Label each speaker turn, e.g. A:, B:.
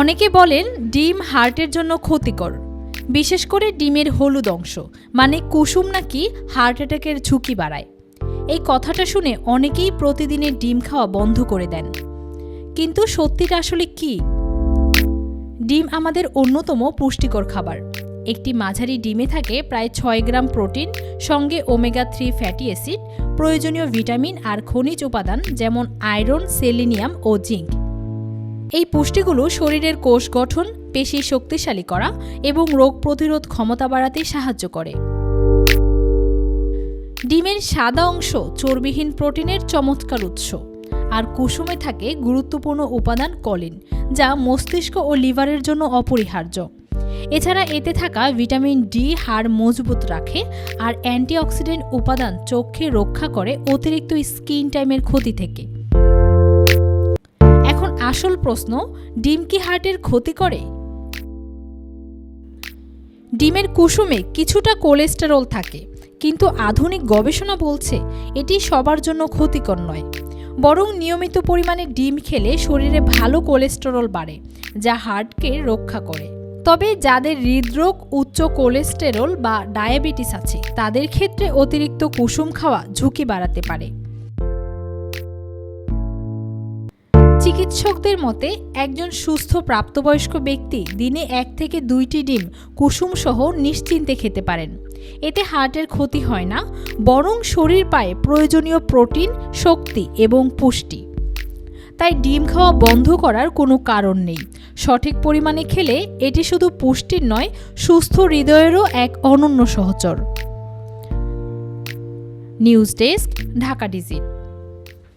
A: অনেকে বলেন ডিম হার্টের জন্য ক্ষতিকর, বিশেষ করে ডিমের হলুদ অংশ মানে কুসুম নাকি হার্ট অ্যাটাকের ঝুঁকি বাড়ায়। এই কথাটা শুনে অনেকেই প্রতিদিনের ডিম খাওয়া বন্ধ করে দেন। কিন্তু সত্যিটা আসলে কি? ডিম আমাদের অন্যতম পুষ্টিকর খাবার। একটি মাঝারি ডিমে থাকে প্রায় ছয় গ্রাম প্রোটিন, সঙ্গে ওমেগা থ্রি ফ্যাটি অ্যাসিড, প্রয়োজনীয় ভিটামিন আর খনিজ উপাদান যেমন আয়রন, সেলিনিয়াম ও জিঙ্ক। এই পুষ্টিগুলো শরীরের কোষ গঠন, পেশি শক্তিশালী করা এবং রোগ প্রতিরোধ ক্ষমতা বাড়াতে সাহায্য করে। ডিমের সাদা অংশ চর্বিহীন প্রোটিনের চমৎকার উৎস। আর কুসুমে থাকে গুরুত্বপূর্ণ উপাদান কলিন, যা মস্তিষ্ক ও লিভারের জন্য অপরিহার্য। এছাড়া এতে থাকা ভিটামিন ডি হাড় মজবুত রাখে আর অ্যান্টিঅক্সিডেন্ট উপাদান চোখকে রক্ষা করে অতিরিক্ত স্কিন টাইমের ক্ষতি থেকে। আসল প্রশ্ন, ডিম কি হার্টের ক্ষতি করে? ডিমের কুসুমে কিছুটা কোলেস্টেরল থাকে, কিন্তু আধুনিক গবেষণা বলছে এটি সবার জন্য ক্ষতিকর নয়। বরং নিয়মিত পরিমাণে ডিম খেলে শরীরে ভালো কোলেস্টেরল বাড়ে, যা হার্টকে রক্ষা করে। তবে যাদের হৃদরোগ, উচ্চ কোলেস্টেরল বা ডায়াবেটিস আছে, তাদের ক্ষেত্রে অতিরিক্ত কুসুম খাওয়া ঝুঁকি বাড়াতে পারে। চিকিৎসকদের মতে, একজন সুস্থ প্রাপ্তবয়স্ক ব্যক্তি দিনে এক থেকে দুইটি ডিম কুসুম সহ নিশ্চিন্তে খেতে পারেন। এতে হার্টের ক্ষতি হয় না, বরং শরীর পায় প্রয়োজনীয় প্রোটিন, শক্তি এবং পুষ্টি। তাই ডিম খাওয়া বন্ধ করার কোনো কারণ নেই। সঠিক পরিমাণে খেলে এটি শুধু পুষ্টির নয়, সুস্থ হৃদয়েরও এক অনন্য সহচর। News desk, Dhaka digit.